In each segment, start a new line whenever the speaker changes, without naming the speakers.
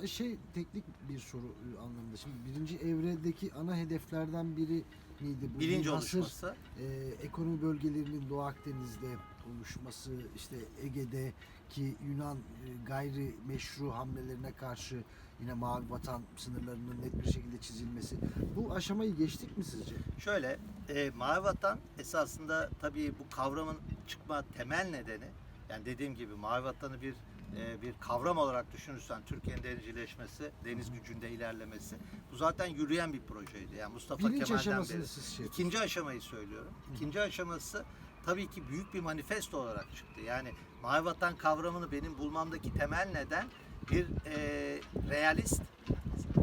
Ta- şey teknik bir soru e, anlamında. Şimdi birinci evredeki ana hedeflerden biri neydi? Bu
bilinç
münhasır,
oluşması.
e, ekonomi bölgelerinin Doğu Akdeniz'de oluşması, işte Ege'deki Yunan e, gayri meşru hamlelerine karşı yine Mavi Vatan sınırlarının net bir şekilde çizilmesi. Bu aşamayı geçtik mi sizce?
Şöyle, e, Mavi Vatan esasında tabii bu kavramın çıkma temel nedeni, yani dediğim gibi Mavi Vatan'ı bir e, bir kavram olarak düşünürsen Türkiye'nin denizcileşmesi, deniz gücünde ilerlemesi, bu zaten yürüyen bir projeydi. Yani Mustafa
Bilinç
Kemal'den beri.
siz şey
İkinci aşamayı söylüyorum. İkinci aşaması tabii ki büyük bir manifesto olarak çıktı. Yani Mavi Vatan kavramını benim bulmamdaki temel neden bir e, realist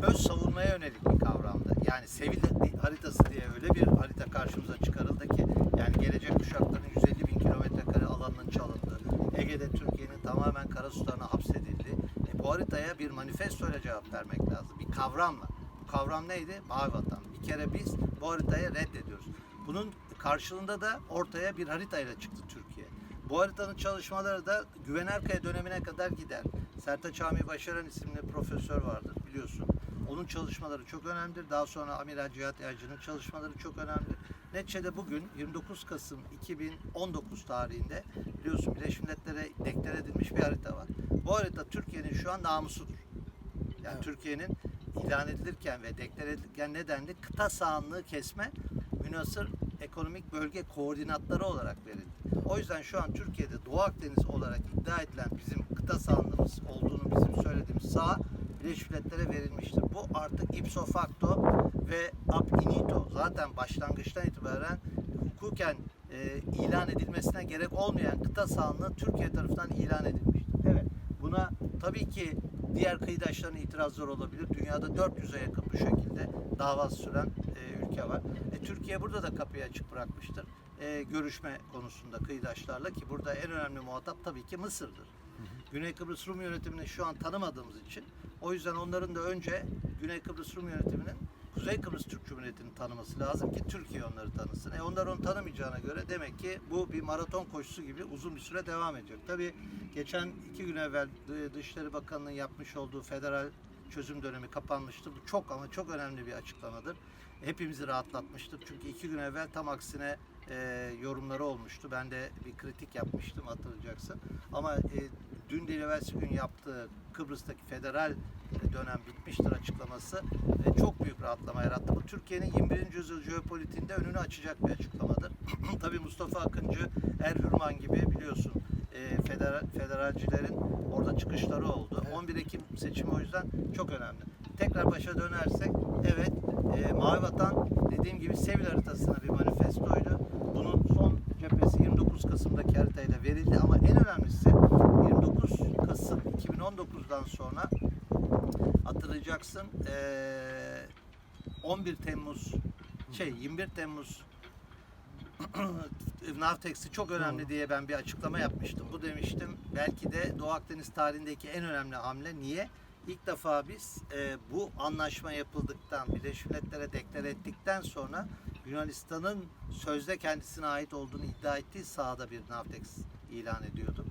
öz savunmaya yönelik bir kavramdı. Yani Sevil haritası diye öyle bir harita karşımıza çıkarıldı ki yani gelecek kuşakların 150 bin kilometre kare alanının çalındığı, Ege'de Türkiye'nin tamamen karasularına hapsedildiği, e, bu haritaya bir manifestoyla cevap vermek lazım. Bir kavramla. Bu kavram neydi? Mavi Vatan. Bir kere biz bu haritayı reddediyoruz. Bunun karşılığında da ortaya bir haritayla çıktı Türkiye. Bu haritanın çalışmaları da Güven Erkaya dönemine kadar gider. Sertaç Hami Başaran isimli profesör vardır biliyorsun. Onun çalışmaları çok önemlidir. Daha sonra Amiral Cihat Erci'nin çalışmaları çok önemli. Neticede bugün 29 Kasım 2019 tarihinde biliyorsun Birleşmiş Milletler'e deklar edilmiş bir harita var. Bu harita Türkiye'nin şu an namusudur. Yani
Evet.
Türkiye'nin ilan edilirken ve deklar edilirken ne dendi? Kıta sahanlığı kesme münasır ekonomik bölge koordinatları olarak verildi. O yüzden şu an Türkiye'de Doğu Akdeniz olarak iddia edilen bizim kıta sahanlığımız olduğunu bizim söylediğimiz saha Birleşmiş Milletler'e verilmiştir. Bu artık ipso facto ve ab initio zaten başlangıçtan itibaren hukuken e, ilan edilmesine gerek olmayan kıta sahanlığı Türkiye tarafından ilan edilmiştir. Evet buna tabii ki diğer kıyıdaşların itirazları olabilir. Dünyada 400'e yakın bu şekilde dava süren e, ülke var. E, Türkiye burada da kapıyı açık bırakmıştır. E, görüşme konusunda kıyıdaşlarla ki burada en önemli muhatap tabii ki Mısır'dır. Güney Kıbrıs Rum yönetimini şu an tanımadığımız için o yüzden onların da önce Güney Kıbrıs Rum yönetiminin Kuzey Kıbrıs Türk Cumhuriyeti'ni tanıması lazım ki Türkiye onları tanısın. E onlar onu tanımayacağına göre demek ki bu bir maraton koşusu gibi uzun bir süre devam edecek. Tabii geçen iki gün evvel Dı- Dışişleri Bakanlığı'nın yapmış olduğu federal çözüm dönemi kapanmıştı. Bu çok ama çok önemli bir açıklamadır. Hepimizi rahatlatmıştır. Çünkü iki gün evvel tam aksine e, yorumları olmuştu. Ben de bir kritik yapmıştım hatırlayacaksın. Ama e, dün değil evvelsi gün yaptığı Kıbrıs'taki federal dönem bitmiştir açıklaması e, çok büyük rahatlama yarattı. Bu Türkiye'nin 21. yüzyıl jeopolitiğinde önünü açacak bir açıklamadır. Tabii Mustafa Akıncı, Erhürman gibi biliyorsun e, federal, federalcilerin orada çıkışları oldu.
Evet.
11 Ekim seçimi o yüzden çok önemli. Tekrar başa dönersek, evet e, Mavi Vatan dediğim gibi Sevil haritasına bir manifestoydu. Bunun son cephesi 29 Kasım'daki haritayla verildi ama en önemlisi 29 Kasım 2019'dan sonra hatırlayacaksın eee 11 Temmuz şey 21 Temmuz Navtex'i çok önemli
Doğru.
diye ben bir açıklama yapmıştım. Bu demiştim belki de Doğu Akdeniz tarihindeki en önemli hamle. Niye? İlk defa biz e, bu anlaşma yapıldıktan, Birleşmiş Milletler'e deklar ettikten sonra Yunanistan'ın sözde kendisine ait olduğunu iddia ettiği sahada bir Navtex ilan ediyordu.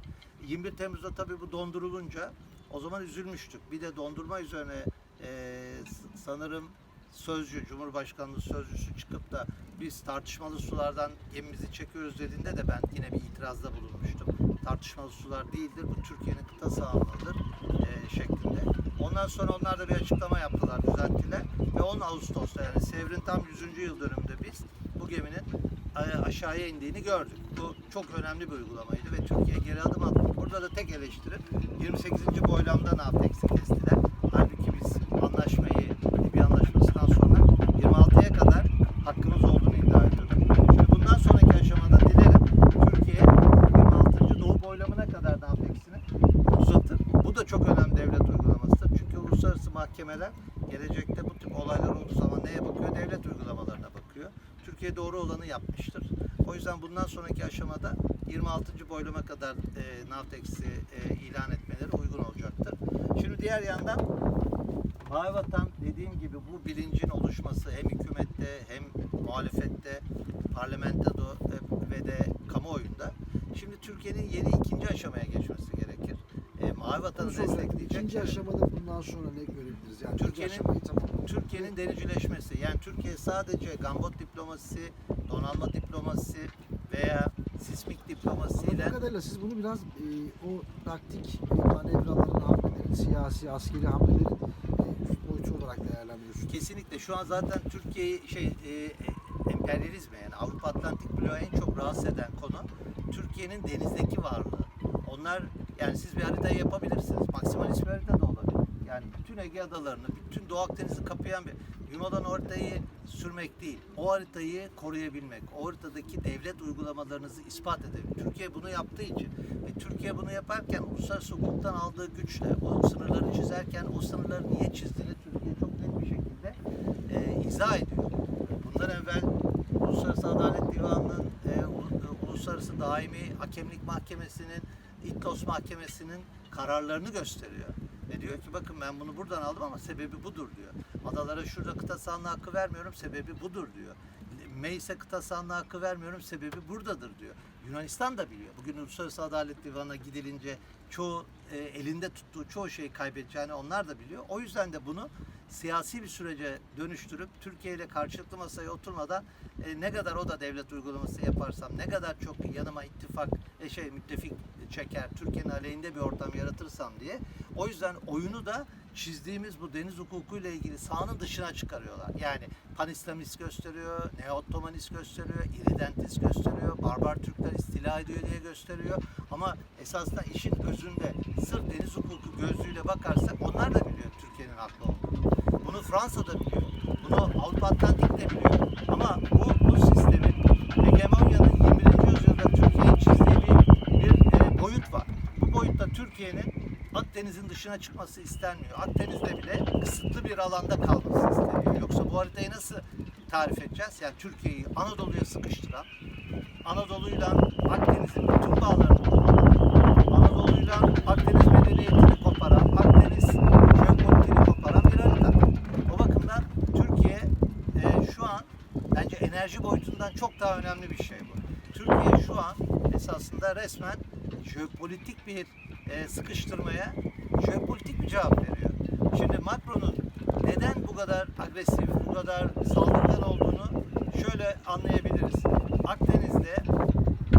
21 Temmuz'da tabii bu dondurulunca o zaman üzülmüştük. Bir de dondurma üzerine e, sanırım sözcü, Cumhurbaşkanlığı sözcüsü çıkıp da biz tartışmalı sulardan gemimizi çekiyoruz dediğinde de ben yine bir itirazda bulunmuştum. Tartışmalı sular değildir, bu Türkiye'nin kıta sahanlığıdır e, şeklinde. Ondan sonra onlar da bir açıklama yaptılar, düzelttiler. Ve 10 Ağustos'ta yani Sevr'in tam 100. yıl dönümünde biz bu geminin aşağıya indiğini gördük. Bu çok önemli bir uygulamaydı ve Türkiye geri adım attı. Burada da tek eleştirim 28. boylamda Navtex'i kestiler. Halbuki biz anlaşmayı, Libya anlaşmasından sonra 26'ya kadar hakkımız olduğunu iddia ediyorduk. Şimdi bundan sonraki aşamada dilerim Türkiye 26. doğu boylamına kadar Navtex'ini uzatır. Bu da çok önemli devlet uygulamasıdır. Çünkü uluslararası mahkemeler gelecekte bu tip olaylar olduğu zaman neye bakıyor? Devlet uygulamalarına bakıyor. Türkiye doğru olanı yapmıştır. O yüzden bundan sonraki aşamada 26. boylama kadar e, Navtex'i e, ilan etmeleri uygun olacaktır. Şimdi diğer yandan Mavi Vatan dediğim gibi bu bilincin oluşması hem hükümette hem muhalefette, parlamentoda ve de kamuoyunda. Şimdi Türkiye'nin yeni ikinci aşamaya geçmesi gerekir. E, Mavi vatanı destekleyecek.
İkinci aşamada bundan sonra ne görebiliriz? Yani
Türkiye'nin-
Türkiye'nin
denizcileşmesi yani Türkiye sadece gambot diplomasisi, donanma diplomasisi veya sismik diplomasiyle
Anladığım kadarıyla siz bunu biraz e, o taktik e, manevraların, hamlelerin, siyasi, askeri hamlelerin e, boyutu olarak değerlendiriyorsunuz.
kesinlikle şu an zaten Türkiye'yi şey e, emperyalizme yani Avrupa Atlantik bloğu en çok rahatsız eden konu Türkiye'nin denizdeki varlığı. Onlar yani siz bir haritayı yapabilirsiniz. Maksimalist bir harita da olabilir. Yani bütün Ege adalarını, bütün Doğu Akdeniz'i kapayan bir Yumadan haritayı sürmek değil. O haritayı koruyabilmek. O haritadaki devlet uygulamalarınızı ispat edebilmek. Türkiye bunu yaptığı için ve Türkiye bunu yaparken uluslararası hukuktan aldığı güçle o sınırları çizerken o sınırları niye çizdiğini Türkiye çok net bir şekilde e, izah ediyor. Bundan evvel Uluslararası Adalet Divanı'nın, e, u- Uluslararası Daimi Hakemlik Mahkemesi'nin, İtlos Mahkemesi'nin kararlarını gösteriyor. Ve diyor ki bakın ben bunu buradan aldım ama sebebi budur diyor. Adalara şurada kıta sahanlığı hakkı vermiyorum sebebi budur diyor. Meyse kıta sahanlığı hakkı vermiyorum sebebi buradadır diyor. Yunanistan da biliyor. Bugün Uluslararası Adalet Divanı'na gidilince çoğu e, elinde tuttuğu çoğu şeyi kaybedeceğini onlar da biliyor. O yüzden de bunu siyasi bir sürece dönüştürüp Türkiye ile karşılıklı masaya oturmadan e, ne kadar o da devlet uygulaması yaparsam, ne kadar çok yanıma ittifak, e, şey müttefik çeker, Türkiye'nin aleyhinde bir ortam yaratırsam diye. O yüzden oyunu da çizdiğimiz bu deniz hukukuyla ilgili sahanın dışına çıkarıyorlar. Yani panislamist gösteriyor, neo-ottomanist gösteriyor, iridentist gösteriyor, barbar Türkler istila ediyor diye gösteriyor. Ama esasında işin özünde sırf deniz hukuku gözlüğüyle bakarsak onlar da biliyor Türkiye'nin haklı olduğunu. Bunu Fransa da biliyor. Bunu Avrupa Atlantik de biliyor. Ama bu, bu sistemin hegemonyanın 21. yüzyılda Türkiye'ye çizdiği bir, bir e, boyut var. Bu boyutta Türkiye'nin Akdeniz'in dışına çıkması istenmiyor. Akdeniz'de bile kısıtlı bir alanda kalması isteniyor. Yoksa bu haritayı nasıl tarif edeceğiz? Yani Türkiye'yi Anadolu'ya sıkıştıran, Anadolu'yla Akdeniz'in bütün bağlarını koparan, Anadolu'yla Akdeniz medeniyetini koparan, Akdeniz jeopolitiğini koparan bir harita. O bakımdan Türkiye e, şu an bence enerji boyutundan çok daha önemli bir şey bu. Türkiye şu an esasında resmen jeopolitik bir e, sıkıştırmaya jeopolitik bir cevap veriyor. Şimdi Macron'un neden bu kadar agresif, bu kadar saldırgan olduğunu şöyle anlayabiliriz. Akdeniz'de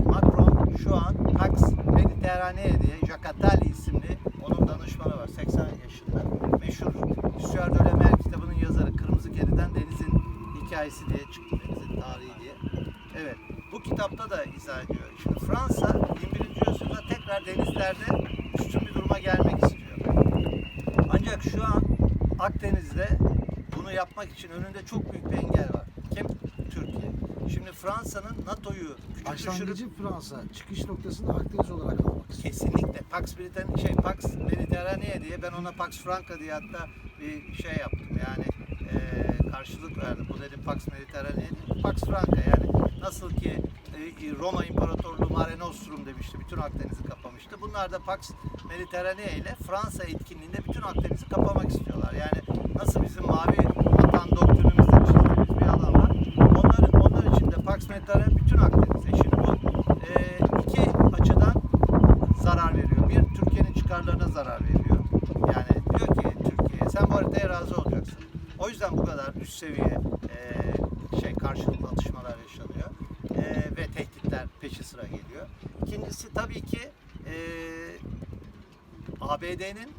Macron şu an Pax Mediterranee diye Jacques isimli onun danışmanı var 80 yaşında. Meşhur Stuart de Mer kitabının yazarı Kırmızı Kedi'den Deniz'in hikayesi diye çıktı Deniz'in tarihi diye. Evet bu kitapta da izah ediyor. Şimdi Fransa 21. yüzyılda tekrar denizlerde üstün bir duruma gelmek istiyor. Ancak şu an Akdeniz'de bunu yapmak için önünde çok büyük bir engel var. Kim? Türkiye. Şimdi Fransa'nın NATO'yu küçük düşürüp
Başlangıcı Fransa, çıkış noktasını Akdeniz olarak almak istiyor.
Kesinlikle. Pax Britannia şey Pax Mediterranea diye ben ona Pax Franca diye hatta bir şey yaptım. Yani eee, karşılık verdim. Bu dedim Pax Mediterranea değil. Pax Franca yani nasıl ki e, Roma İmparatorluğu Mare Nostrum demişti. Bütün Akdeniz'i kapamıştı. Bunlar da Pax Mediterranea ile Fransa etkinliğinde bütün Akdeniz'i kapamak istiyorlar. Yani nasıl bizim mavi vatan doktrinimizde çizdiğimiz bir alan var. Onlar, onlar için de Pax Mediterranea bütün Akdeniz. Şimdi bu e, iki açıdan zarar veriyor. Bir, Türkiye'nin çıkarlarına zarar veriyor. Yani diyor ki Türkiye sen bu haritaya razı olacaksın. O yüzden bu kadar üst seviye e, şey karşılıklı atışmalar yaşanıyor. E, ve tehditler peşi sıra geliyor. İkincisi tabii ki e, ABD'nin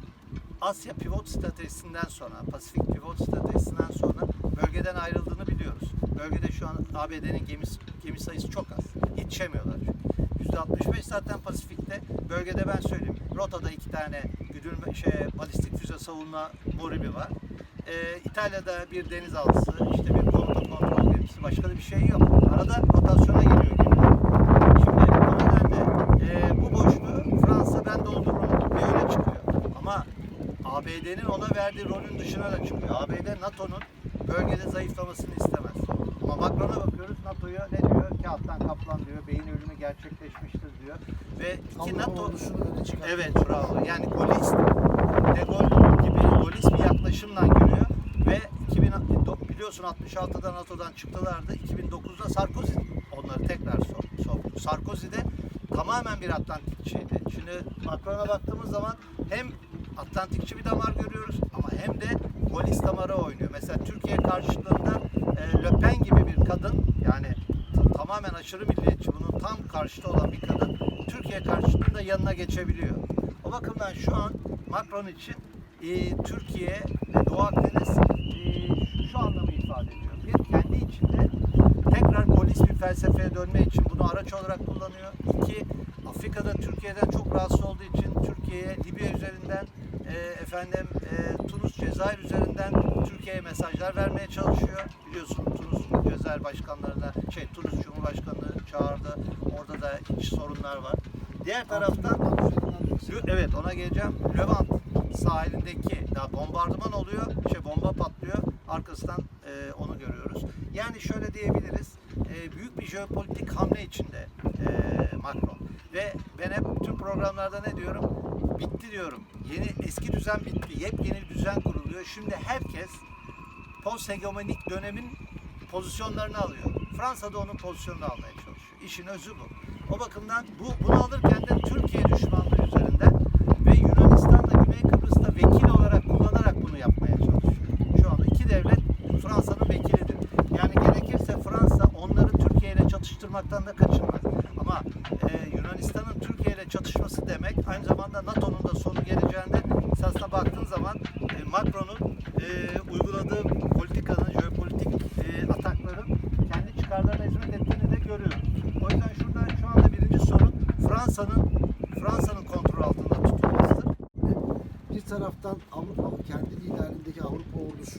Asya pivot stratejisinden sonra, Pasifik pivot stratejisinden sonra bölgeden ayrıldığını biliyoruz. Bölgede şu an ABD'nin gemi, gemi sayısı çok az. Yetişemiyorlar çünkü. %65 zaten Pasifik'te. Bölgede ben söyleyeyim. Rotada iki tane güdülme, şey, balistik füze savunma moribi var. Ee, İtalya'da bir denizaltısı, işte bir komuta kontrol gemisi, başka da bir şey yok. Arada rotasyona geliyor gemiler. Şimdi o nedenle e, bu boşluğu Fransa ben doldururum diye öyle çıkıyor. Ama ABD'nin ona verdiği rolün dışına da çıkıyor. ABD NATO'nun bölgede zayıflamasını istemez. Ama Macron'a bakıyoruz NATO'ya ne diyor? Kağıttan kaplan diyor. Beyin ölümü gerçekleşmiştir diyor. Ve iki
Ama
NATO. Evet bravo. Yani golist, De Gaulle gibi golist bir yaklaşımla giriyor ve 2000 do- biliyorsun 66'da NATO'dan çıktılardı. 2009'da Sarkozy onları tekrar so- soktu. Sarkozy de tamamen bir Atlantikçiydi. Şimdi Macron'a baktığımız zaman hem Atlantikçi bir damar görüyoruz ama hem de Gaullist damarı oynuyor. Mesela Türkiye karşılığında e, Le Pen gibi bir kadın yani tamamen aşırı milliyetçi bunun tam karşıtı olan bir kadın Türkiye karşılığında yanına geçebiliyor. O bakımdan şu an Macron için e, Türkiye ve Doğu Akdeniz e, şu anlamı ifade ediyor. Bir, kendi içinde tekrar Gaullist bir felsefeye dönme için bunu araç olarak kullanıyor. İki, Afrika'da Türkiye'den çok rahatsız olduğu için Türkiye'ye Libya üzerinden e, efendim e, Tunus, Cezayir üzerinden Türkiye'ye mesajlar vermeye çalışıyor. Biliyorsun Tunus, Cezayir başkanlarına, şey Tunus Cumhurbaşkanı çağırdı. Orada da iç sorunlar var. Diğer taraftan Evet ona geleceğim. Levant sahilindeki daha bombardıman oluyor. Şey bomba patlıyor. Arkasından e, onu görüyoruz. Yani şöyle diyebiliriz. e, büyük bir jeopolitik hamle içinde e, Macron. Ve ben hep tüm programlarda ne diyorum? Bitti diyorum. Yeni eski düzen bitti. Yepyeni bir düzen kuruluyor. Şimdi herkes post hegemonik dönemin pozisyonlarını alıyor. Fransa da onun pozisyonunu almaya çalışıyor. İşin özü bu. O bakımdan bu bunu alırken de Türkiye düşmanlığı üzerinden ve Yunanistan'da Güney Kıbrıs'ta vekil olarak kullanarak bunu yapmaya çalışıyor. Şu anda iki devlet Fransa'nın vekilidir. Yani gerekirse Fransa onları Türkiye ile çatıştırmaktan da kaçınmaz. Ama e, Yunanistan'ın Türkiye ile çatışması demek aynı zamanda NATO'nun da sonu geleceğinde esasına baktığın zaman e, Macron'un e, uyguladığı politikanın, jeopolitik e, atakların kendi çıkarlarına hizmet ettiğini de görüyoruz. O yüzden şurada şu anda birinci sorun Fransa'nın Fransa'nın kontrol altında tutulmasıdır.
Bir taraftan Avrupa kendi liderliğindeki Avrupa ordusu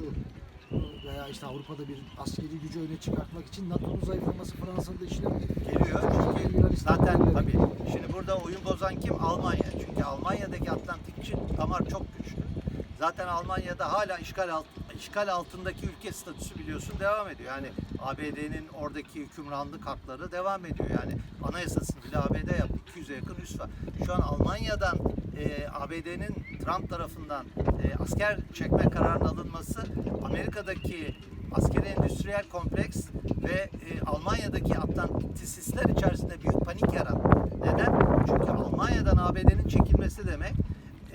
veya işte Avrupa'da bir askeri gücü öne çıkartmak için NATO'nun zayıflaması Fransa'nın da işine
geliyor. Çünkü zaten tabii şimdi burada oyun bozan kim? Almanya. Çünkü Almanya'daki Atlantikçi damar çok güçlü. Zaten Almanya'da hala işgal alt, işgal altındaki ülke statüsü biliyorsun devam ediyor. Yani ABD'nin oradaki hükümranlık hakları devam ediyor. Yani anayasasını bile ABD yaptı. 200'e yakın üs var. Şu an Almanya'dan e, ABD'nin Trump tarafından e, asker çekme kararının alınması Amerika'daki askeri endüstriyel kompleks ve e, Almanya'daki Atlantisistler içerisinde büyük panik yarattı. Neden? Çünkü Almanya'dan ABD'nin çekilmesi demek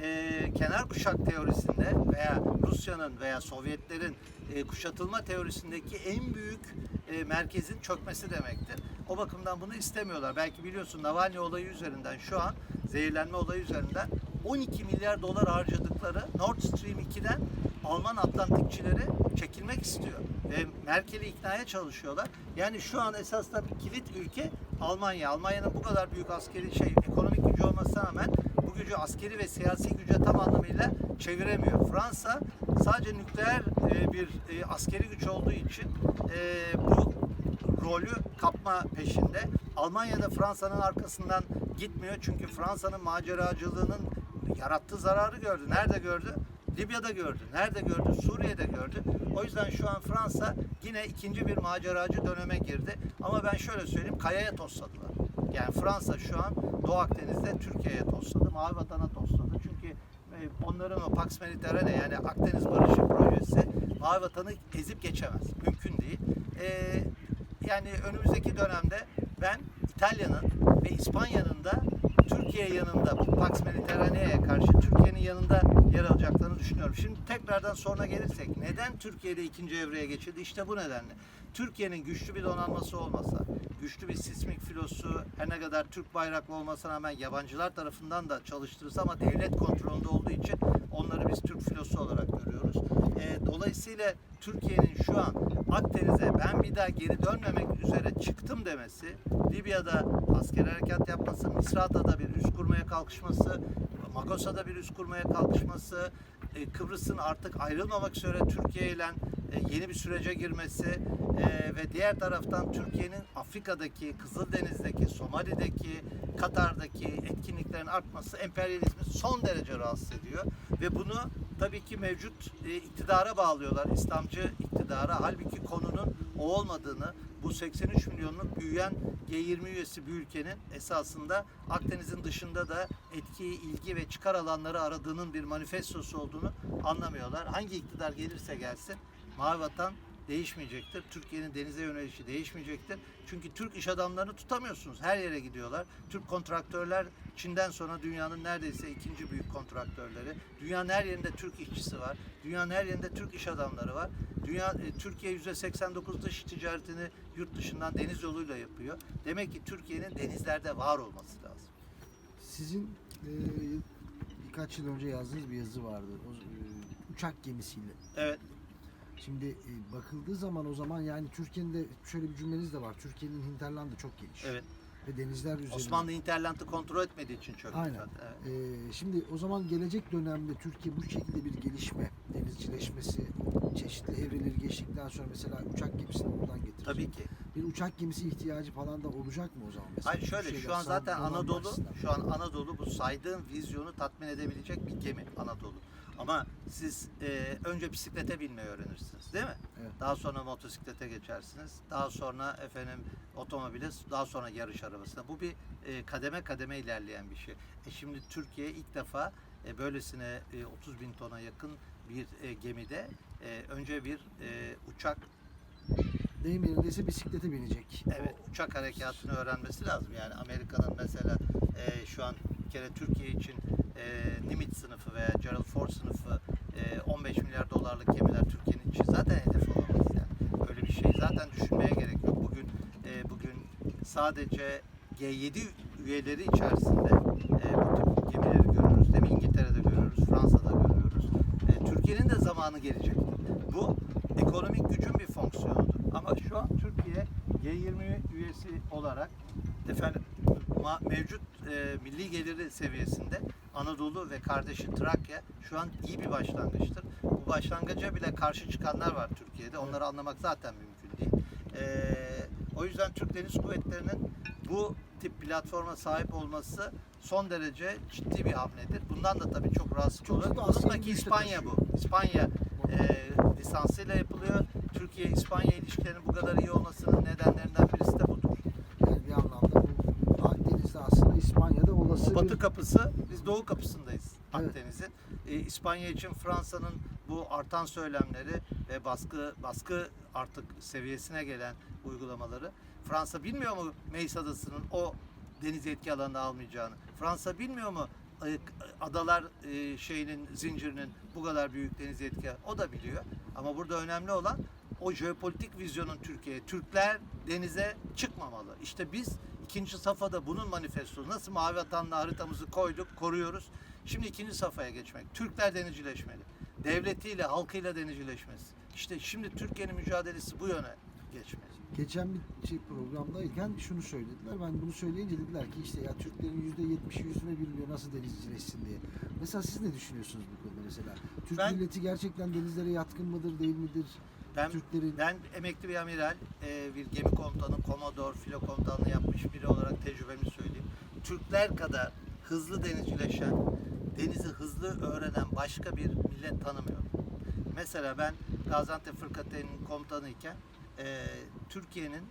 e, kenar kuşak teorisinde veya Rusya'nın veya Sovyetlerin e, kuşatılma teorisindeki en büyük e, merkezin çökmesi demektir. O bakımdan bunu istemiyorlar. Belki biliyorsun Navalny olayı üzerinden şu an zehirlenme olayı üzerinden 12 milyar dolar harcadıkları Nord Stream 2'den Alman Atlantikçileri çekilmek istiyor. Ve Merkel'i iknaya çalışıyorlar. Yani şu an esasında kilit ülke Almanya. Almanya'nın bu kadar büyük askeri şey, ekonomik gücü olmasına rağmen gücü askeri ve siyasi güce tam anlamıyla çeviremiyor. Fransa sadece nükleer e, bir e, askeri güç olduğu için e, bu rolü kapma peşinde. Almanya da Fransa'nın arkasından gitmiyor. Çünkü Fransa'nın maceracılığının yarattığı zararı gördü. Nerede gördü? Libya'da gördü. Nerede gördü? Suriye'de gördü. O yüzden şu an Fransa yine ikinci bir maceracı döneme girdi. Ama ben şöyle söyleyeyim, kayaya tosladılar. Yani Fransa şu an Doğu Akdeniz'de Türkiye'ye tosladı, Mavi Vatan'a tosladı. Çünkü e, onların o Pax Mediterrane yani Akdeniz Barışı projesi Mavi Vatan'ı ezip geçemez. Mümkün değil. E, yani önümüzdeki dönemde ben İtalya'nın ve İspanya'nın da Türkiye yanında bu Pax Mediterranea'ya karşı Türkiye'nin yanında yer alacaklarını düşünüyorum. Şimdi tekrardan sonra gelirsek neden Türkiye'de ikinci evreye geçildi? İşte bu nedenle. Türkiye'nin güçlü bir donanması olmasa, güçlü bir sismik filosu, her ne kadar Türk bayraklı olmasına rağmen yabancılar tarafından da çalıştırılsa ama devlet kontrolünde olduğu için onları biz Türk filosu olarak görüyoruz. Ee, dolayısıyla Türkiye'nin şu an Akdeniz'e ben bir daha geri dönmemek üzere çıktım demesi, Libya'da asker harekat yapması, Misrata'da bir üs kurmaya kalkışması, Magosa'da bir üs kurmaya kalkışması, e, Kıbrıs'ın artık ayrılmamak üzere Türkiye ile e, yeni bir sürece girmesi e, ve diğer taraftan Türkiye'nin Afrika'daki, Kızıldeniz'deki, Somali'deki, Katar'daki etkinliklerin artması emperyalizmi son derece rahatsız ediyor ve bunu tabii ki mevcut e, iktidara bağlıyorlar, İslamcı iktidara. Halbuki konunun o olmadığını, bu 83 milyonluk büyüyen G20 üyesi bir ülkenin esasında Akdeniz'in dışında da etki, ilgi ve çıkar alanları aradığının bir manifestosu olduğunu anlamıyorlar. Hangi iktidar gelirse gelsin Mavi Vatan değişmeyecektir. Türkiye'nin denize yönelişi değişmeyecektir. Çünkü Türk iş adamlarını tutamıyorsunuz. Her yere gidiyorlar. Türk kontraktörler Çin'den sonra dünyanın neredeyse ikinci büyük kontraktörleri. Dünyanın her yerinde Türk işçisi var. Dünyanın her yerinde Türk iş adamları var. Dünya e, Türkiye %89 dış ticaretini yurt dışından deniz yoluyla yapıyor. Demek ki Türkiye'nin denizlerde var olması lazım.
Sizin e, birkaç yıl önce yazdığınız bir yazı vardı. O, e, uçak gemisiyle.
Evet.
Şimdi e, bakıldığı zaman o zaman yani Türkiye'nin de şöyle bir cümleniz de var. Türkiye'nin hinterlandı çok geniş.
Evet.
Ve denizler üzerinde.
Osmanlı Interland'ı kontrol etmediği için çok
Aynen.
zaten. Evet.
Ee, şimdi o zaman gelecek dönemde Türkiye bu şekilde bir gelişme, denizcileşmesi, çeşitli evreleri geçtikten sonra mesela uçak gemisini buradan getirecek.
Tabii ki.
Bir uçak gemisi ihtiyacı falan da olacak mı o zaman mesela?
Hayır şöyle şu an zaten Anadolu şu an Anadolu bu saydığım vizyonu tatmin edebilecek bir gemi Anadolu. Ama siz e, önce bisiklete binmeyi öğrenirsiniz değil mi?
Evet.
Daha sonra motosiklete geçersiniz. Daha sonra efendim otomobile, daha sonra yarış arabasına. Bu bir e, kademe kademe ilerleyen bir şey. E şimdi Türkiye ilk defa e, böylesine e, 30 bin tona yakın bir e, gemide e, önce bir e, uçak
Deyim yerindeyse bisiklete binecek.
Evet, uçak harekatını öğrenmesi lazım. Yani Amerika'nın mesela e, şu an bir kere Türkiye için e, Nimitz sınıfı veya Gerald Ford sınıfı e, 15 milyar dolarlık gemiler Türkiye'nin için zaten hedef olamaz yani. Öyle bir şey zaten düşünmeye gerek yok. Bugün e, bugün sadece G7 üyeleri içerisinde e, bu tip gemileri görüyoruz. Değil mi? İngiltere'de görüyoruz, Fransa'da görüyoruz. E, Türkiye'nin de zamanı gelecektir. Bu ekonomik gücün bir fonksiyonudur. Ama şu an Türkiye G20 üyesi olarak efendim mevcut e, milli geliri seviyesinde Anadolu ve kardeşi Trakya şu an iyi bir başlangıçtır. Bu başlangıca bile karşı çıkanlar var Türkiye'de. Onları anlamak zaten mümkün değil. E, o yüzden Türk Deniz Kuvvetleri'nin bu tip platforma sahip olması son derece ciddi bir hamledir. Bundan da tabii çok rahatsız olur.
de
İspanya bu. İspanya e, lisansıyla yapılıyor. Türkiye-İspanya ilişkilerinin bu kadar iyi olmasının nedenlerinden birisi de budur.
Yani bir anlamda bu Akdeniz'de aslında İspanya'da olası
O batı
bir...
kapısı, biz doğu kapısındayız
Evet.
Akdeniz'in. E, İspanya için Fransa'nın bu artan söylemleri ve baskı baskı artık seviyesine gelen uygulamaları. Fransa bilmiyor mu Meis Adası'nın o deniz yetki alanını almayacağını? Fransa bilmiyor mu adalar e, şeyinin zincirinin bu kadar büyük deniz yetki o da biliyor. Ama burada önemli olan o jeopolitik vizyonun Türkiye. Türkler denize çıkmamalı. İşte biz ikinci safhada bunun manifestosu. Nasıl mavi vatanla haritamızı koyduk, koruyoruz. Şimdi ikinci safhaya geçmek. Türkler denizcileşmeli. Devletiyle, halkıyla denizcileşmesi. İşte şimdi Türkiye'nin mücadelesi bu yöne geçmeli.
Geçen bir şey programdayken şunu söylediler. Ben bunu söyleyince dediler ki işte ya Türklerin yüzde yetmişi yüzüne bilmiyor nasıl denizcileşsin diye. Mesela siz ne düşünüyorsunuz bu konuda mesela? Türk
Ben-
milleti gerçekten denizlere yatkın mıdır değil midir?
Ben
Türklerin
Ben emekli bir amiral, e, bir gemi komutanı, komodor, filo komutanlığı yapmış biri olarak tecrübemi söyleyeyim. Türkler kadar hızlı denizcileşen, denizi hızlı öğrenen başka bir millet tanımıyorum. Mesela ben Gaziantep Fırkateyn'in komutanıyken e, Türkiye'nin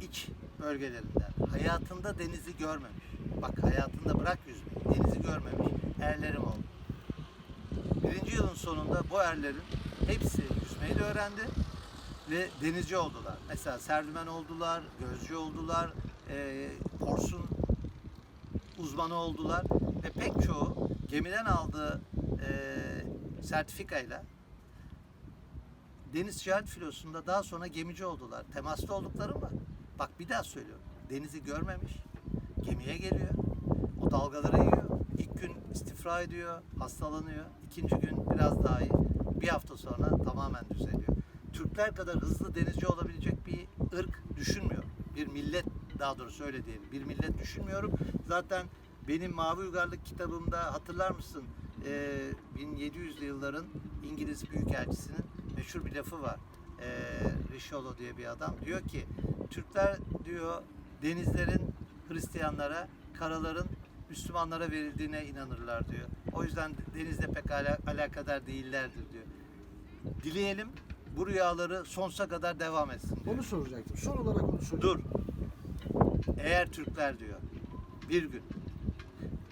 iç bölgelerinden hayatında denizi görmemiş. Bak hayatında bırak yüzmeyi, denizi görmemiş erlerim oldu. Birinci yılın sonunda bu erlerin hepsi yüzmeyi de öğrendi ve denizci oldular. Mesela serdümen oldular, gözcü oldular, e, korsun uzmanı oldular ve pek çoğu gemiden aldığı e, sertifikayla deniz ticaret filosunda daha sonra gemici oldular. Temaslı olduklarım var. Bak bir daha söylüyorum. Denizi görmemiş. Gemiye geliyor. O dalgaları yiyor. İlk gün istifra ediyor, hastalanıyor. İkinci gün biraz daha iyi. Bir hafta sonra tamamen düzeliyor. Türkler kadar hızlı denizci olabilecek bir ırk düşünmüyorum. Bir millet daha doğrusu öyle diyelim. Bir millet düşünmüyorum. Zaten benim Mavi Uygarlık kitabımda hatırlar mısın? Ee, 1700'lü yılların İngiliz Büyükelçisi'nin meşhur bir lafı var. Ee, Richelieu diye bir adam. Diyor ki Türkler diyor denizlerin Hristiyanlara, karaların Müslümanlara verildiğine inanırlar diyor. O yüzden denizle pek ala- alakadar değillerdir diyor. Dileyelim bu rüyaları sonsuza kadar devam etsin diyor.
onu soracaktım. Son olarak onu sorayım.
Dur. Eğer Türkler diyor bir gün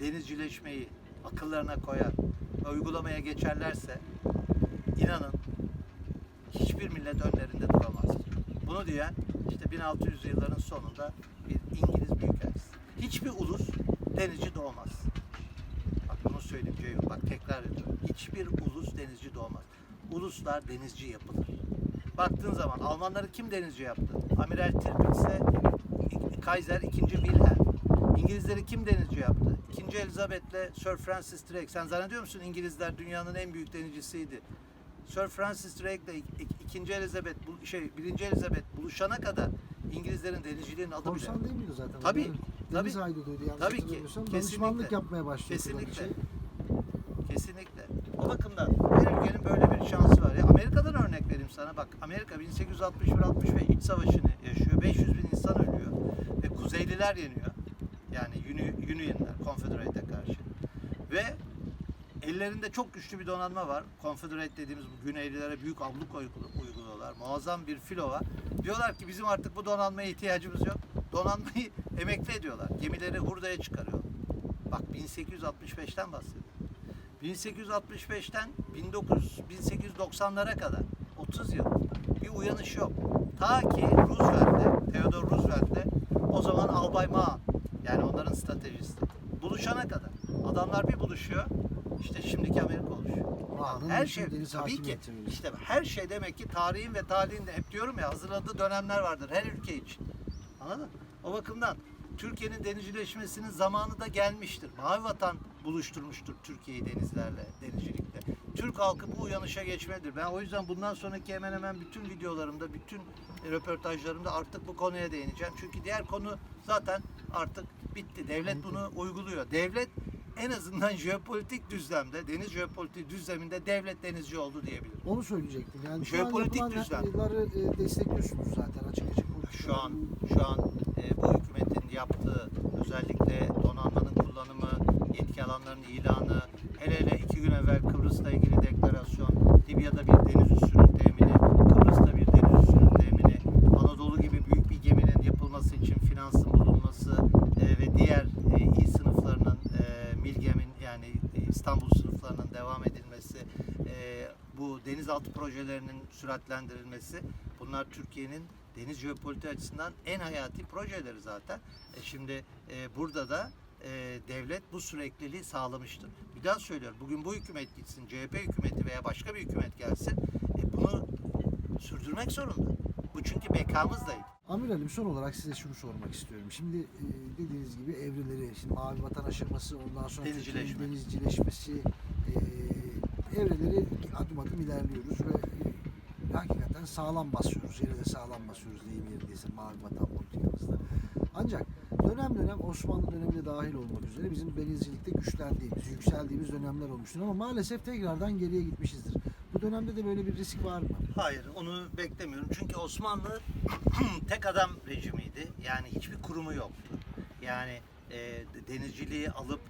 denizcileşmeyi akıllarına koyar ve uygulamaya geçerlerse inanın hiçbir millet önlerinde duramaz. Bunu diyen işte 1600 yılların sonunda bir İngiliz büyükelçisi. Hiçbir ulus denizci doğmaz. Bak bunu söyleyeyim Ceyhun. Bak tekrar ediyorum. Hiçbir ulus denizci doğmaz. Uluslar denizci yapılır. Baktığın zaman Almanları kim denizci yaptı? Amiral Tirpitz'le Kaiser 2. Wilhelm. İngilizleri kim denizci yaptı? 2. Elizabeth'le Sir Francis Drake. Sen zannediyor musun İngilizler dünyanın en büyük denizcisiydi? Sir Francis Drake'le 2. Elizabeth, bu- şey 1. Elizabeth buluşana kadar İngilizlerin denizciliğinin adı bile.
Korsan değil miydi zaten?
Tabii,
Yani
tabii.
Deniz hayduduydu yanlış
Tabii ki, kesinlikle.
Yapmaya başladı.
Kesinlikle.
Şey.
Kesinlikle. O bakımdan her ülkenin böyle bir şansı var. Ya Amerika'dan örnek vereyim sana. Bak Amerika 1861-65 iç savaşını yaşıyor. 500 bin insan ölüyor. Ve Kuzeyliler yeniyor. Yani Uni- Union'lar, Confederate'e karşı. Ve ellerinde çok güçlü bir donanma var. Confederate dediğimiz bu Güneylilere büyük abluk uygulu- uyguluyorlar. Muazzam bir filo var. Diyorlar ki bizim artık bu donanmaya ihtiyacımız yok. Donanmayı emekli ediyorlar. Gemileri hurdaya çıkarıyor. Bak 1865'ten bahsediyorum. 1865'ten 1900 1890'lara kadar 30 yıl bir uyanış yok. Ta ki Roosevelt'le, Theodore Roosevelt'le o zaman Albay Maan yani onların stratejisti. Buluşana kadar. Adamlar bir buluşuyor. İşte şimdiki Amerika oluşuyor.
Maan'ın
her şey tabii ki işte her şey demek ki tarihin ve tarihin de hep diyorum ya hazırladığı dönemler vardır her ülke için. Anladın? mı? O bakımdan Türkiye'nin denizcileşmesinin zamanı da gelmiştir. Mavi Vatan buluşturmuştur Türkiye'yi denizlerle, denizcilikle. Türk halkı bu uyanışa geçmelidir. Ben o yüzden bundan sonraki hemen hemen bütün videolarımda, bütün röportajlarımda artık bu konuya değineceğim. Çünkü diğer konu zaten artık bitti. Devlet bunu uyguluyor. Devlet en azından jeopolitik düzlemde, deniz jeopolitik düzleminde devlet denizci oldu diyebilirim.
Onu söyleyecektim. Yani şu
Jeopolitik
an
düzlem.
yapılanları e, destekliyorsunuz zaten açık açık.
Şu an şu an e, bu hükümetin yaptığı özellikle donanmanın kullanımı, yetki alanlarının ilanı, hele hele iki gün evvel Kıbrıs'la ilgili deklarasyon, Libya'da bir deniz üssünün temini, Kıbrıs'ta bir deniz üssünün temini, Anadolu gibi büyük bir geminin yapılması için finansın bulunması e, ve diğer e, İ sınıflarının e, Milgem'in yani e, İstanbul sınıflarının devam edilmesi, e, bu denizaltı projelerinin süratlendirilmesi bunlar Türkiye'nin deniz jeopolitiği açısından en hayati projeleri zaten. E şimdi e, burada da e, devlet bu sürekliliği sağlamıştır. Bir daha söylüyorum. Bugün bu hükümet gitsin, CHP hükümeti veya başka bir hükümet gelsin. E, bunu sürdürmek zorunda. Bu çünkü bekamızdaydı.
Amiralim son olarak size şunu sormak istiyorum. Şimdi e, dediğiniz gibi evreleri, şimdi Mavi Vatan aşaması, ondan sonra
Denizcileşme.
denizcileşmesi, evreleri adım adım ilerliyoruz ve e, hakikaten sağlam basıyoruz. Yere de sağlam basıyoruz deyim yerindeyse Mavi Vatan politikamızda. Ancak dönem dönem Osmanlı dönemine dahil olmak üzere bizim denizcilikte güçlendiğimiz, yükseldiğimiz dönemler olmuştur. Ama maalesef tekrardan geriye gitmişizdir. Bu dönemde de böyle bir risk var mı?
Hayır, onu beklemiyorum. Çünkü Osmanlı tek adam rejimiydi. Yani hiçbir kurumu yoktu. Yani e, denizciliği alıp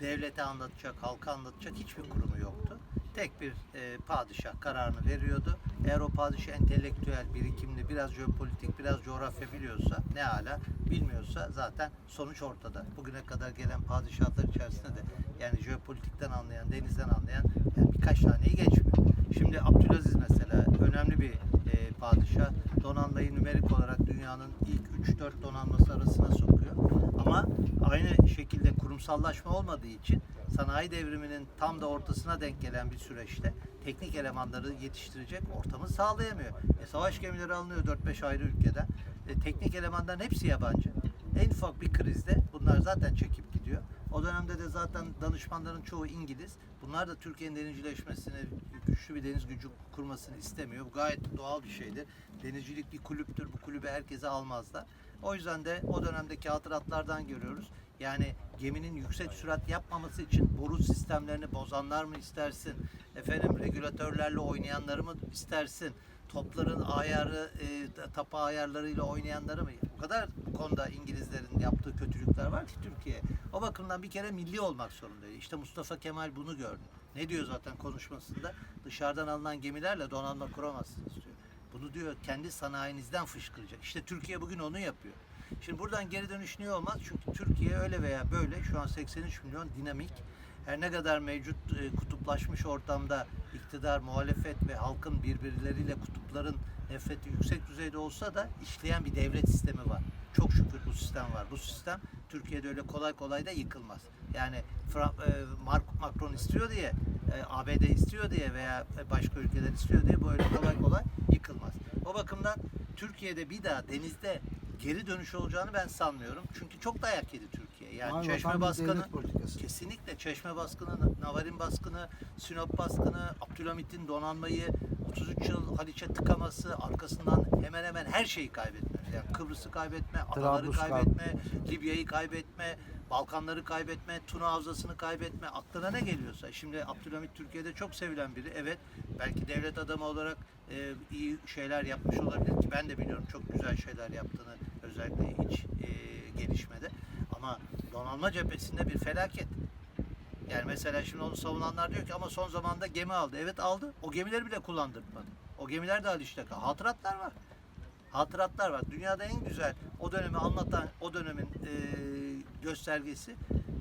devlete anlatacak, halka anlatacak hiçbir kurumu yoktu. Tek bir e, padişah kararını veriyordu. Eğer o padişah entelektüel, birikimli, biraz jeopolitik, biraz coğrafya biliyorsa ne hala, bilmiyorsa zaten sonuç ortada. Bugüne kadar gelen padişahlar içerisinde de yani jeopolitikten anlayan, denizden anlayan yani birkaç taneyi geçmiyor. Şimdi Abdülaziz mesela önemli bir e, padişah. Donanmayı nümerik olarak dünyanın ilk 3-4 donanması arasına sokuyor. Aynı şekilde kurumsallaşma olmadığı için sanayi devriminin tam da ortasına denk gelen bir süreçte teknik elemanları yetiştirecek ortamı sağlayamıyor. E, savaş gemileri alınıyor 4-5 ayrı ülkeden. E, teknik elemanların hepsi yabancı. En ufak bir krizde bunlar zaten çekip gidiyor. O dönemde de zaten danışmanların çoğu İngiliz. Bunlar da Türkiye'nin denizcileşmesini, güçlü bir deniz gücü kurmasını istemiyor. Bu gayet doğal bir şeydir. Denizcilik bir kulüptür. Bu kulübü herkese almazlar. O yüzden de o dönemdeki hatıratlardan görüyoruz. Yani geminin yüksek sürat yapmaması için boru sistemlerini bozanlar mı istersin? Efendim regülatörlerle oynayanları mı istersin? Topların ayarı, e, tapa ayarlarıyla oynayanları mı? O kadar bu konuda İngilizlerin yaptığı kötülükler var ki Türkiye. O bakımdan bir kere milli olmak zorunda. İşte Mustafa Kemal bunu gördü. Ne diyor zaten konuşmasında? Dışarıdan alınan gemilerle donanma kuramazsınız diyor. Bunu diyor kendi sanayinizden fışkıracak. İşte Türkiye bugün onu yapıyor. Şimdi buradan geri dönüş niye olmaz? Çünkü Türkiye öyle veya böyle şu an 83 milyon dinamik her ne kadar mevcut e, kutuplaşmış ortamda iktidar, muhalefet ve halkın birbirleriyle kutupların nefreti yüksek düzeyde olsa da işleyen bir devlet sistemi var. Çok şükür bu sistem var. Bu sistem Türkiye'de öyle kolay kolay da yıkılmaz. Yani e, Macron istiyor diye, e, ABD istiyor diye veya başka ülkeler istiyor diye böyle kolay kolay yıkılmaz. O bakımdan Türkiye'de bir daha denizde geri dönüş olacağını ben sanmıyorum. Çünkü çok dayak yedi Türkiye. Yani
Var,
Çeşme baskını kesinlikle Çeşme baskını, Navarin baskını, Sinop baskını, Abdülhamit'in donanmayı 33 yıl Haliç'e tıkaması, arkasından hemen hemen her şeyi kaybetme. Yani Kıbrıs'ı kaybetme, adaları kaybetme, Libya'yı kaybetme, Balkanları kaybetme, Tuna Havzası'nı kaybetme, aklına ne geliyorsa. Şimdi Abdülhamit Türkiye'de çok sevilen biri. Evet, belki devlet adamı olarak e, iyi şeyler yapmış olabilir ki ben de biliyorum çok güzel şeyler yaptığını özellikle iç e, gelişmede. Ama donanma cephesinde bir felaket. Yani mesela şimdi onu savunanlar diyor ki ama son zamanda gemi aldı. Evet aldı. O gemileri bile kullandırmadı. O gemiler de Haliç'te kaldı. Hatıratlar var. Hatıratlar var. Dünyada en güzel o dönemi anlatan o dönemin e, göstergesi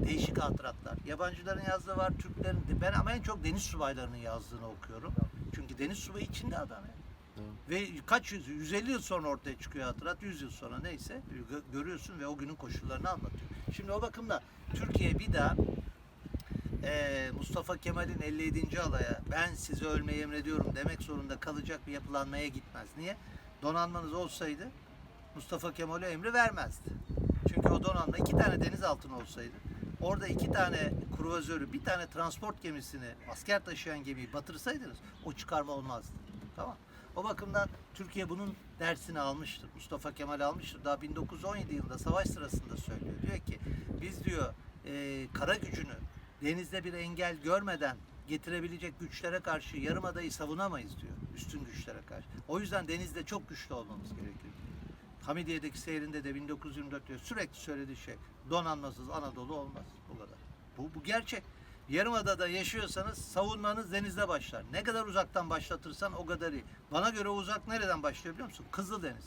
değişik hatıratlar. Yabancıların yazdığı var, Türklerin. Ben ama en çok deniz subaylarının yazdığını okuyorum. Çünkü deniz subayı içinde adam ya. Ve kaç yüz, 150 yıl sonra ortaya çıkıyor hatırat, 100 yıl sonra neyse gö- görüyorsun ve o günün koşullarını anlatıyor. Şimdi o bakımda Türkiye bir daha eee, Mustafa Kemal'in 57. alaya ben sizi ölmeyi emrediyorum demek zorunda kalacak bir yapılanmaya gitmez. Niye? Donanmanız olsaydı Mustafa Kemal o emri vermezdi. Çünkü o donanma iki tane denizaltı olsaydı orada iki tane kruvazörü, bir tane transport gemisini, asker taşıyan gemiyi batırsaydınız o çıkarma olmazdı. Tamam. O bakımdan Türkiye bunun dersini almıştır. Mustafa Kemal almıştır. Daha 1917 yılında savaş sırasında söylüyor. Diyor ki biz diyor e, kara gücünü denizde bir engel görmeden getirebilecek güçlere karşı yarımadayı savunamayız diyor. Üstün güçlere karşı. O yüzden denizde çok güçlü olmamız gerekiyor. Hamidiye'deki seyrinde de 1924 diyor sürekli söylediği şey donanmasız Anadolu olmaz. Bu kadar. Bu, bu gerçek. Yarımada'da yaşıyorsanız savunmanız denizde başlar. Ne kadar uzaktan başlatırsan o kadar iyi. Bana göre uzak nereden başlıyor biliyor musun? Kızıldeniz,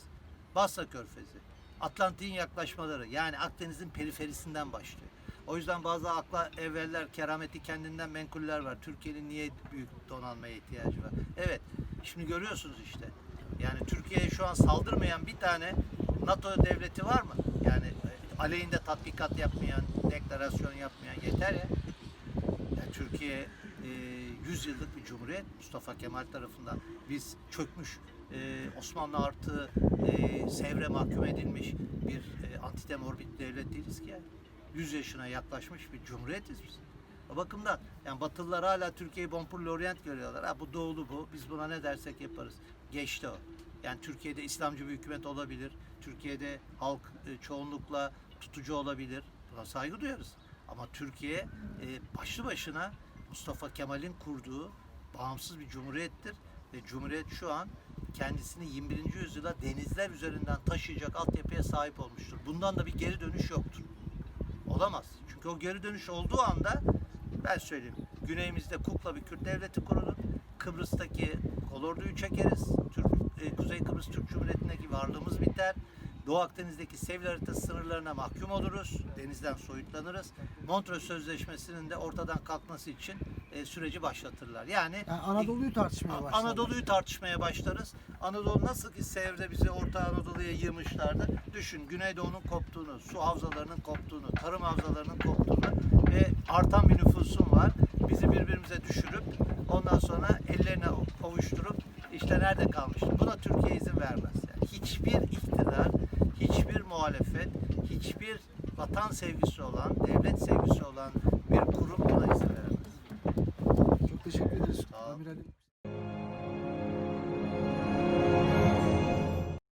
Basra Körfezi, Atlantik'in yaklaşmaları yani Akdeniz'in periferisinden başlıyor. O yüzden bazı akla evveller kerameti kendinden menkuller var. Türkiye'nin niye büyük donanmaya ihtiyacı var? Evet. Şimdi görüyorsunuz işte. Yani Türkiye'ye şu an saldırmayan bir tane NATO devleti var mı? Yani aleyhinde tatbikat yapmayan, deklarasyon yapmayan yeter ya. Türkiye e, 100 yıllık bir cumhuriyet Mustafa Kemal tarafından. Biz çökmüş e, Osmanlı artı e, Sevre mahkum edilmiş bir e, antidemor bir devlet değiliz ki yani. 100 yaşına yaklaşmış bir cumhuriyetiz biz. O bakımdan yani Batılılar hala Türkiye'yi Bonpurlu Orient görüyorlar. Ha bu doğulu bu. Biz buna ne dersek yaparız. Geçti o. Yani Türkiye'de İslamcı bir hükümet olabilir. Türkiye'de halk e, çoğunlukla tutucu olabilir. Buna saygı duyarız. Ama Türkiye e, başlı başına Mustafa Kemal'in kurduğu bağımsız bir cumhuriyettir. Ve cumhuriyet şu an kendisini 21. yüzyıla denizler üzerinden taşıyacak altyapıya sahip olmuştur. Bundan da bir geri dönüş yoktur. Olamaz. Çünkü o geri dönüş olduğu anda ben söyleyeyim. Güneyimizde kukla bir Kürt devleti kurulur. Kıbrıs'taki kolorduyu çekeriz. Türk, e, Kuzey Kıbrıs Türk Cumhuriyeti'ndeki varlığımız biter. Doğu Akdeniz'deki Sevil haritası sınırlarına mahkum oluruz. Denizden soyutlanırız. Montreux Sözleşmesi'nin de ortadan kalkması için e, süreci başlatırlar. Yani,
Yani Anadolu'yu tartışmaya başladılar.
Anadolu'yu tartışmaya başlarız. Anadolu nasıl ki Sevr'de bizi Orta Anadolu'ya yığmışlardı. Düşün Güneydoğu'nun koptuğunu, su havzalarının koptuğunu, tarım havzalarının koptuğunu ve artan bir nüfusun var. Bizi birbirimize düşürüp ondan sonra ellerine ovuşturup işte nerede kalmış? Buna Türkiye izin vermez. Yani hiçbir iktidar, hiçbir muhalefet, hiçbir vatan sevgisi olan, devlet sevgisi olan bir kurum buna